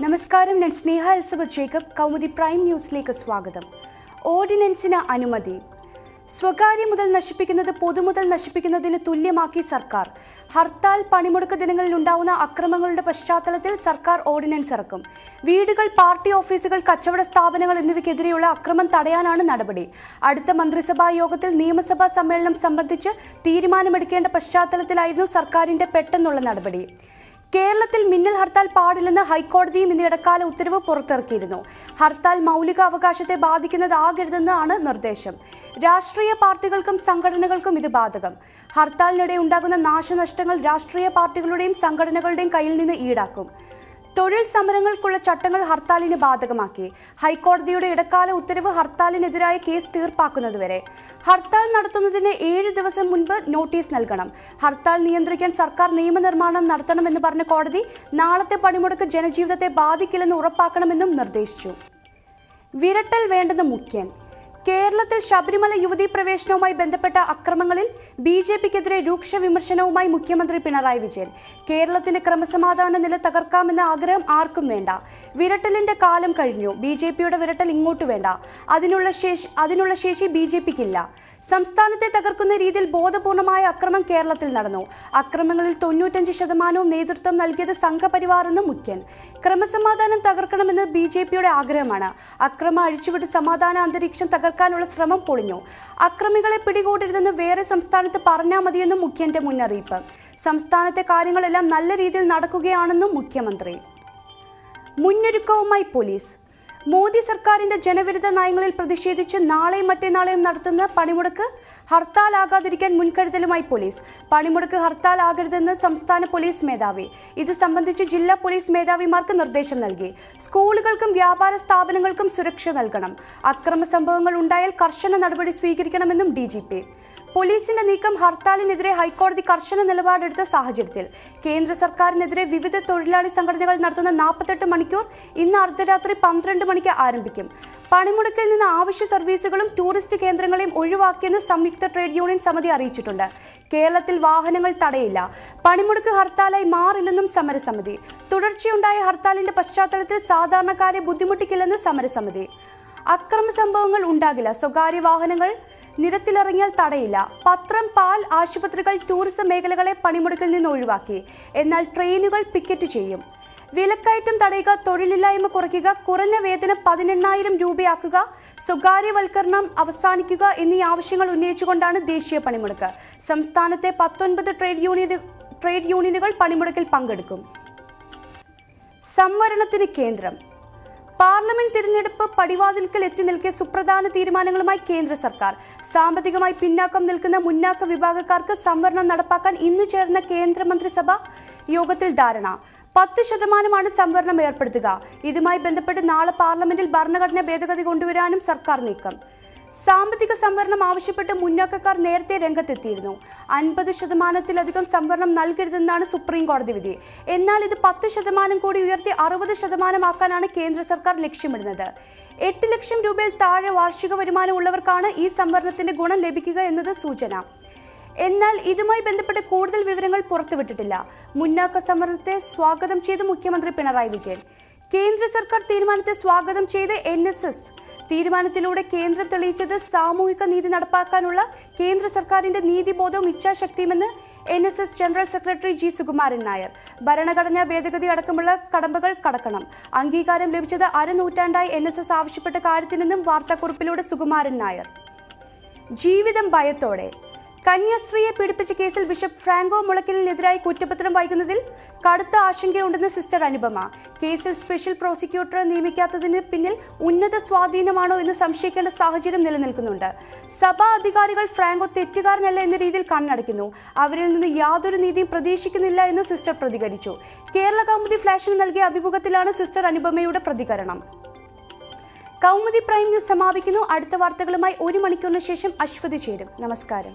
നമസ്കാരം ഞാൻ Sneha Elizabeth Jacob. Kaumudi prime ന്യൂസിലേക്ക് സ്വാഗതം. ഓർഡിനൻസിന് അനുമതി. സ്വകാര്യ മുതൽ നശിപ്പിക്കുന്നത് പൊതുമുതൽ നശിപ്പിക്കുന്നതിന് തുല്യമാക്കി സർക്കാർ. ഹർത്താൽ പണിമുടക്ക് ദിനങ്ങളിൽ ഉണ്ടാവുന്ന അക്രമങ്ങളുടെ പശ്ചാത്തലത്തിൽ സർക്കാർ ഓർഡിനൻസ് ഇറക്കും. വീടുകൾ പാർട്ടി ഓഫീസുകൾ കച്ചവട സ്ഥാപനങ്ങൾ എന്നിവയ്ക്കെതിരെയുള്ള അക്രമം തടയാനാണ് നടപടി. അടുത്ത മന്ത്രിസഭാ യോഗത്തിൽ നിയമസഭാ സമ്മേളനം സംബന്ധിച്ച് തീരുമാനമെടുക്കേണ്ട പശ്ചാത്തലത്തിലായിരുന്നു സർക്കാരിന്റെ പെട്ടെന്നുള്ള നടപടി. കേരളത്തിൽ മിന്നൽ ഹർത്താൽ പാടില്ലെന്ന് ഹൈക്കോടതിയും ഇന്ന് ഇടക്കാല ഉത്തരവ് പുറത്തിറക്കിയിരുന്നു. ഹർത്താൽ മൗലികാവകാശത്തെ ബാധിക്കുന്നതാകരുതെന്നാണ് നിർദ്ദേശം. രാഷ്ട്രീയ പാർട്ടികൾക്കും സംഘടനകൾക്കും ഇത് ബാധകം. ഹർത്താലിനിടെ ഉണ്ടാകുന്ന നാശനഷ്ടങ്ങൾ രാഷ്ട്രീയ പാർട്ടികളുടെയും സംഘടനകളുടെയും കയ്യിൽ നിന്ന് ഈടാക്കും. തൊഴിൽ സമരങ്ങൾക്കുള്ള ചട്ടങ്ങൾ ഹർത്താലിന് ബാധകമാക്കി. ഹൈക്കോടതിയുടെ ഇടക്കാല ഉത്തരവ് ഹർത്താലിനെതിരായ കേസ് തീർപ്പാക്കുന്നതുവരെ ഹർത്താൽ നടത്തുന്നതിന് ഏഴ് ദിവസം മുൻപ് നോട്ടീസ് നൽകണം. ഹർത്താൽ നിയന്ത്രിക്കാൻ സർക്കാർ നിയമനിർമ്മാണം നടത്തണമെന്ന് പറഞ്ഞ കോടതി നാളത്തെ പണിമുടക്ക് ജനജീവിതത്തെ ബാധിക്കില്ലെന്ന് ഉറപ്പാക്കണമെന്നും നിർദ്ദേശിച്ചു. വിരട്ടൽ വേണ്ടെന്ന് മുഖ്യൻ. കേരളത്തിൽ ശബരിമല യുവതീ പ്രവേശനവുമായി ബന്ധപ്പെട്ട അക്രമങ്ങളിൽ ബി ജെ പിക്കെതിരെ രൂക്ഷ വിമർശനവുമായി മുഖ്യമന്ത്രി പിണറായി വിജയൻ. കേരളത്തിന്റെ ക്രമസമാധാന നില തകർക്കാമെന്ന ആഗ്രഹം ആർക്കും വേണ്ട. വിരട്ടലിന്റെ കാലം കഴിഞ്ഞു. ബി ജെ പിയുടെ വിരട്ടൽ ഇങ്ങോട്ട് വേണ്ട. അതിനുള്ള ശേഷി അതിനുള്ള ശേഷി ബി ജെ പിക്കില്ല. സംസ്ഥാനത്തെ തകർക്കുന്ന രീതിയിൽ ബോധപൂർണമായ അക്രമം കേരളത്തിൽ നടന്നു. അക്രമങ്ങളിൽ തൊണ്ണൂറ്റഞ്ച് ശതമാനവും നേതൃത്വം നൽകിയത് സംഘപരിവാർ എന്ന് മുഖ്യൻ. ക്രമസമാധാനം തകർക്കണമെന്ന് ബി ജെ പിയുടെ ആഗ്രഹമാണ്. അക്രമം അഴിച്ചുവിട്ട് സമാധാന അന്തരീക്ഷം തകർക്കാനുള്ള ശ്രമം പൊളിഞ്ഞു. അക്രമികളെ പിടികൂടരുതെന്ന് വേറെ സംസ്ഥാനത്ത് പറഞ്ഞാൽ മതിയെന്നും മുഖ്യന്റെ മുന്നറിയിപ്പ്. സംസ്ഥാനത്തെ കാര്യങ്ങളെല്ലാം നല്ല രീതിയിൽ നടക്കുകയാണെന്നും മുഖ്യമന്ത്രി. മുന്നൊരുക്കവുമായി പോലീസ്. മോദി സർക്കാരിന്റെ ജനവിരുദ്ധ നയങ്ങളിൽ പ്രതിഷേധിച്ച് നാളെയും മറ്റന്നാളെയും നടത്തുന്ന പണിമുടക്ക് ഹർത്താൽ ആകാതിരിക്കാൻ മുൻകരുതലുമായി പോലീസ്. പണിമുടക്ക് ഹർത്താൽ ഹർത്താലാകരുതെന്ന് സംസ്ഥാന പോലീസ് മേധാവി. ഇത് സംബന്ധിച്ച് ജില്ലാ പോലീസ് മേധാവിമാർക്ക് നിർദ്ദേശം നൽകി. സ്കൂളുകൾക്കും വ്യാപാര സ്ഥാപനങ്ങൾക്കും സുരക്ഷ നൽകണം. അക്രമ സംഭവങ്ങൾ ഉണ്ടായാൽ കർശന നടപടി സ്വീകരിക്കണമെന്നും ഡി പോലീസിന്റെ നീക്കം ഹർത്താലിനെതിരെ ഹൈക്കോടതി കർശന നിലപാടെടുത്ത സാഹചര്യത്തിൽ കേന്ദ്ര സർക്കാരിനെതിരെ വിവിധ തൊഴിലാളി സംഘടനകൾ നടത്തുന്ന നാൽപ്പത്തെട്ട് മണിക്കൂർ ഇന്ന് അർദ്ധരാത്രി പന്ത്രണ്ട് മണിക്ക് ആരംഭിക്കും. പണിമുടക്കിൽ നിന്ന് ആവശ്യ സർവീസുകളും ടൂറിസ്റ്റ് കേന്ദ്രങ്ങളെയും ഒഴിവാക്കിയെന്ന് സംയുക്ത ട്രേഡ് യൂണിയൻ സമിതി അറിയിച്ചിട്ടുണ്ട്. കേരളത്തിൽ വാഹനങ്ങൾ തടയില്ല. പണിമുടക്ക് ഹർത്താലായി മാറില്ലെന്നും സമരസമിതി. തുടർച്ചയുണ്ടായ ഹർത്താലിന്റെ പശ്ചാത്തലത്തിൽ സാധാരണക്കാരെ ബുദ്ധിമുട്ടിക്കില്ലെന്ന് സമരസമിതി. അക്രമ സംഭവങ്ങൾ ഉണ്ടാകില്ല. സ്വകാര്യ വാഹനങ്ങൾ നിരത്തിലിറങ്ങിയാൽ തടയില്ല. പത്രം പാൽ ആശുപത്രികൾ ടൂറിസം മേഖലകളെ പണിമുടക്കിൽ നിന്ന് ഒഴിവാക്കി. എന്നാൽ ട്രെയിനുകൾ പിക്കറ്റ് ചെയ്യും. വിലക്കയറ്റം തടയുക തൊഴിലില്ലായ്മ കുറയ്ക്കുക കുറഞ്ഞ വേതനം പതിനെണ്ണായിരം രൂപയാക്കുക സ്വകാര്യവൽക്കരണം അവസാനിക്കുക എന്നീ ആവശ്യങ്ങൾ ഉന്നയിച്ചുകൊണ്ടാണ് ദേശീയ പണിമുടക്ക്. സംസ്ഥാനത്തെ പത്തൊൻപത് ട്രേഡ് യൂണിയൻ ട്രേഡ് യൂണിയനുകൾ പണിമുടക്കിൽ പങ്കെടുക്കും. സംവരണത്തിന് കേന്ദ്രം. പാർലമെന്റ് തിരഞ്ഞെടുപ്പ് പടിവാതിൽക്കൽ എത്തി നിൽക്കിയ സുപ്രധാന തീരുമാനങ്ങളുമായി കേന്ദ്ര സർക്കാർ. സാമ്പത്തികമായി പിന്നാക്കം നിൽക്കുന്ന മുന്നാക്ക വിഭാഗക്കാർക്ക് സംവരണം നടപ്പാക്കാൻ ഇന്ന് ചേർന്ന കേന്ദ്രമന്ത്രിസഭ യോഗത്തിൽ ധാരണ. പത്ത് ശതമാനമാണ് സംവരണം ഏർപ്പെടുത്തുക. ഇതുമായി ബന്ധപ്പെട്ട് നാളെ പാർലമെന്റിൽ ഭരണഘടനാ ഭേദഗതി കൊണ്ടുവരാനും സർക്കാർ നീക്കം. സാമ്പത്തിക സംവരണം ആവശ്യപ്പെട്ട് മുന്നോക്കക്കാർ നേരത്തെ രംഗത്തെത്തിയിരുന്നു. അൻപത് ശതമാനത്തിലധികം സംവരണം നൽകരുതെന്നാണ് സുപ്രീം കോടതി വിധി. എന്നാൽ ഇത് പത്ത് ശതമാനം കൂടി ഉയർത്തി അറുപത് ശതമാനമാക്കാനാണ് കേന്ദ്ര സർക്കാർ ലക്ഷ്യമിടുന്നത്. എട്ട് ലക്ഷം രൂപയിൽ താഴെ വാർഷിക വരുമാനം ഉള്ളവർക്കാണ് ഈ സംവരണത്തിന്റെ ഗുണം ലഭിക്കുക എന്നത് സൂചന. എന്നാൽ ഇതുമായി ബന്ധപ്പെട്ട് കൂടുതൽ വിവരങ്ങൾ പുറത്തുവിട്ടിട്ടില്ല. മുന്നാക്ക സംവരണത്തെ സ്വാഗതം ചെയ്ത് മുഖ്യമന്ത്രി പിണറായി വിജയൻ. കേന്ദ്ര സർക്കാർ തീരുമാനത്തെ സ്വാഗതം ചെയ്ത് എൻ എസ് എസ് തീരുമാനത്തിലൂടെ കേന്ദ്രം തെളിയിച്ചത് സാമൂഹിക നീതി നടപ്പാക്കാനുള്ള കേന്ദ്ര സർക്കാരിന്റെ നീതിബോധവും ഇച്ഛാശക്തിയുമെന്ന് N S S general secretary G Sukumaran Nair. ഭരണഘടനാ ഭേദഗതി അടക്കമുള്ള കടമ്പകൾ കടക്കണം. അംഗീകാരം ലഭിച്ചത് അരനൂറ്റാണ്ടായി എൻ എസ് എസ് ആവശ്യപ്പെട്ട കാര്യത്തിൽ നിന്നും വാർത്താക്കുറിപ്പിലൂടെ സുകുമാരൻ നായർ. ജീവിതം ഭയത്തോടെ. കന്യാസ്ത്രീയെ പീഡിപ്പിച്ച കേസിൽ ബിഷപ്പ് ഫ്രാങ്കോ മുളയ്ക്കലിനെതിരായി കുറ്റപത്രം വായിക്കുന്നതിൽ കടുത്ത ആശങ്കയുണ്ടെന്ന് സിസ്റ്റർ അനുപമ. കേസിൽ സ്പെഷ്യൽ പ്രോസിക്യൂട്ടറെ നിയമിക്കാത്തതിന് പിന്നിൽ ഉന്നത സ്വാധീനമാണോ എന്ന് സംശയിക്കേണ്ട സാഹചര്യം നിലനിൽക്കുന്നുണ്ട്. സഭാ അധികാരികൾ ഫ്രാങ്കോ തെറ്റുകാരനല്ല എന്ന രീതിയിൽ കണ്ണടയ്ക്കുന്നു. അവരിൽ നിന്ന് യാതൊരു നീതിയും പ്രതീക്ഷിക്കുന്നില്ല എന്ന് സിസ്റ്റർ പ്രതികരിച്ചു. കേരള കൗമുദി ഫ്ലാഷിന് നൽകിയ അഭിമുഖത്തിലാണ് സിസ്റ്റർ അനുപമയുടെ പ്രതികരണം. കൗമുദി പ്രൈം ന്യൂസ് സമാപിക്കുന്നു. അടുത്ത വാർത്തകളുമായി ഒരു മണിക്കൂറിന് ശേഷം അശ്വതി ചേരും. നമസ്കാരം.